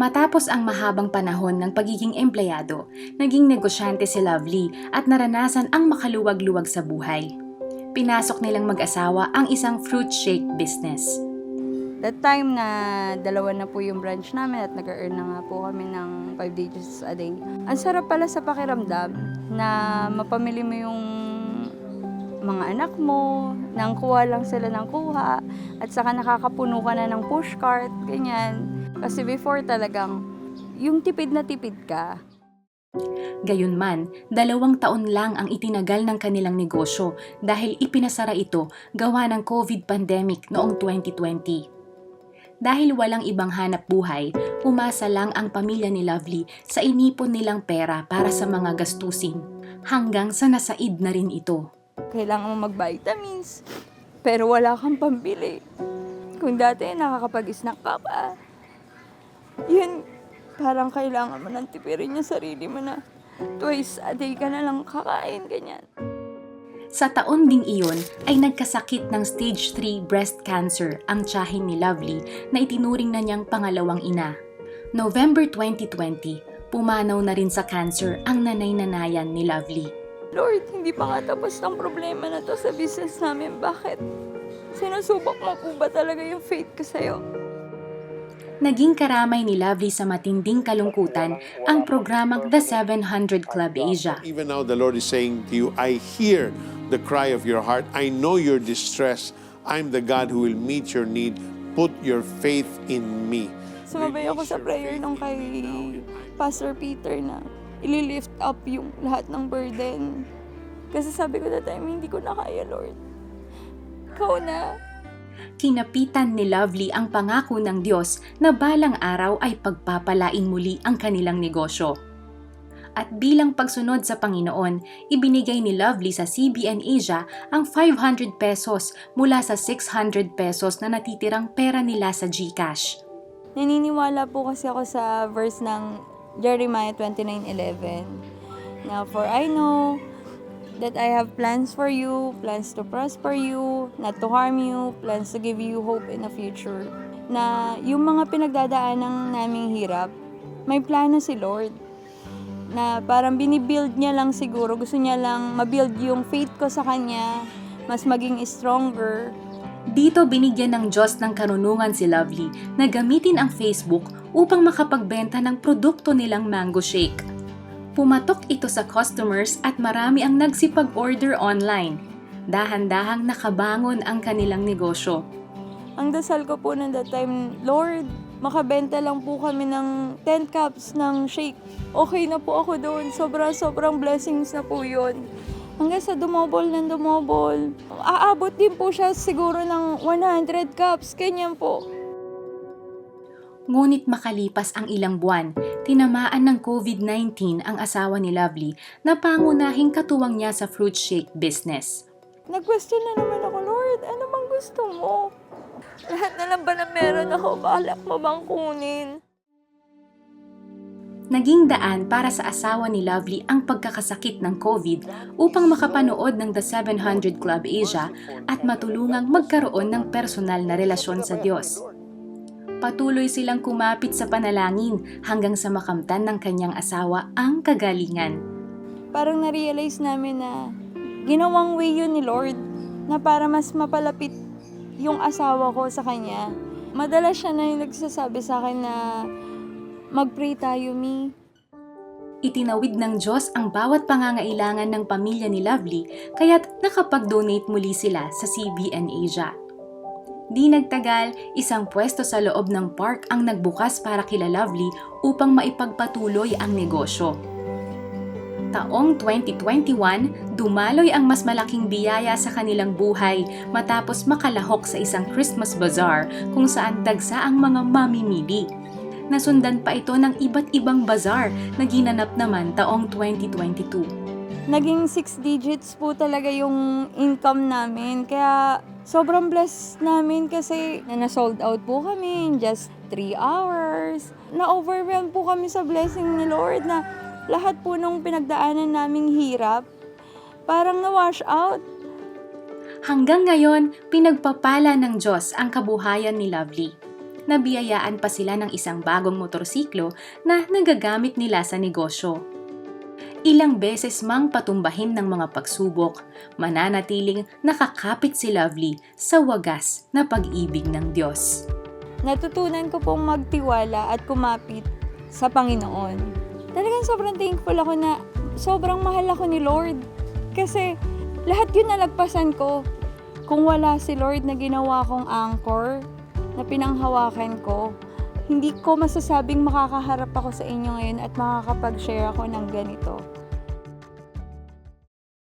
Matapos ang mahabang panahon ng pagiging empleyado, naging negosyante si Lovely at naranasan ang makaluwag-luwag sa buhay. Pinasok nilang mag-asawa ang isang fruit shake business. That time na dalawa na po yung branch namin at nag-earn na nga po kami ng 5 digits a day. Ang sarap pala sa pakiramdam na mapamili mo yung mga anak mo, nang kuha lang sila ng kuha, at saka nakakapuno ka na ng pushcart, ganyan. Kasi before talagang, yung tipid na tipid ka, Gayunman, dalawang taon lang ang itinagal ng kanilang negosyo dahil ipinasara ito gawa ng COVID pandemic noong 2020. Dahil walang ibang hanap buhay, umasa lang ang pamilya ni Lovely sa inipon nilang pera para sa mga gastusin. Hanggang sa nasaid na rin ito. kailangan mo mag-vitamins, pero wala kang pambili. Kung dati nakakapag-snack ka pa, yun, parang kailangan mo nang tipirin yung sarili mo na twice a day ka na lang kakain, ganyan. Sa taon ding iyon ay nagkasakit ng stage 3 breast cancer ang tiyahin ni Lovely na itinuring na niyang pangalawang ina. November 2020, pumanaw na rin sa cancer ang nanay-nanayan ni Lovely. Lord, hindi pa nga tapos ng problema na to sa business namin. Bakit? Sinusubok mo po ba talaga yung faith ko sa'yo? Naging karamay ni Lovely sa matinding kalungkutan ang programang The 700 Club Asia. Even now, the Lord is saying to you, I hear the cry of your heart. I know your distress. I'm the God who will meet your need. Put your faith in me. Sumabay ako sa prayer nung kay Pastor Peter na ililift up yung lahat ng burden. Kasi sabi ko that time, hindi ko na kaya, Lord. Ikaw na. Kinapitan ni Lovely ang pangako ng Diyos na balang araw ay pagpapalain muli ang kanilang negosyo. At bilang pagsunod sa Panginoon, ibinigay ni Lovely sa CBN Asia ang 500 pesos mula sa 600 pesos na natitirang pera nila sa GCash. Naniniwala po kasi ako sa verse ng Jeremiah 29.11 na For I know that I have plans for you, plans to prosper you, not to harm you, plans to give you hope in the future. Na yung mga pinagdadaanan naming hirap, may plano si Lord. Na parang binibuild niya lang siguro, gusto niya lang mabuild yung faith ko sa Kanya, mas maging stronger, Dito binigyan ng Diyos ng karunungan si Lovely na gamitin ang Facebook upang makapagbenta ng produkto nilang mango shake. Pumatok ito sa customers at marami ang nagsipag-order online. Dahan-dahang nakabangon ang kanilang negosyo. Ang dasal ko po ng that time, Lord, makabenta lang po kami ng 10 cups ng shake. Okay na po ako doon. Sobra-sobrang blessings na po yun. Hanggang sa dumobol ng dumobol. Aabot din po siya siguro ng 100 cups. Ganyan po. Ngunit makalipas ang ilang buwan, tinamaan ng COVID-19 ang asawa ni Lovely na pangunahing katuwang niya sa fruit shake business. Nag-question na naman ako, Lord, ano bang gusto mo? Lahat na lang ba na meron ako, balak mo bang kunin? Naging daan para sa asawa ni Lovely ang pagkakasakit ng COVID upang makapanood ng The 700 Club Asia at matulungang magkaroon ng personal na relasyon sa Diyos. Patuloy silang kumapit sa panalangin hanggang sa makamtan ng kanyang asawa ang kagalingan. parang na-realize namin na ginawang way yun ni Lord na para mas mapalapit yung asawa ko sa kanya. Madalas siya na yung nagsasabi sa akin na mag-pray tayo, mi. Itinawid ng Diyos ang bawat pangangailangan ng pamilya ni Lovely kaya't nakapag-donate muli sila sa CBN Asia. Di nagtagal, isang pwesto sa loob ng park ang nagbukas para kila Lovely upang maipagpatuloy ang negosyo. Taong 2021, dumaloy ang mas malaking biyaya sa kanilang buhay matapos makalahok sa isang Christmas bazaar kung saan dagsa ang mga mamimili. Nasundan pa ito ng iba't ibang bazaar na ginanap naman taong 2022. Naging six digits po talaga yung income namin. Kaya sobrang blessed namin kasi na na-sold out po kami in just 3 hours. Na-overwhelm po kami sa blessing ni Lord na lahat po nung pinagdaanan naming hirap, parang na-wash out. Hanggang ngayon, pinagpapala ng Diyos ang kabuhayan ni Lovely. nabiyayaan pa sila ng isang bagong motorsiklo na nagagamit nila sa negosyo. Ilang beses mang patumbahin ng mga pagsubok, mananatiling nakakapit si Lovely sa wagas na pag-ibig ng Diyos. natutunan ko pong magtiwala at kumapit sa Panginoon. Talagang sobrang thankful ako na sobrang mahal ako ni Lord. Kasi lahat yun nalagpasan ko. Kung wala si Lord na ginawa kong anchor, na pinanghawakan ko, hindi ko masasabing makakaharap ako sa inyo ngayon at makakapag-share ako ng ganito.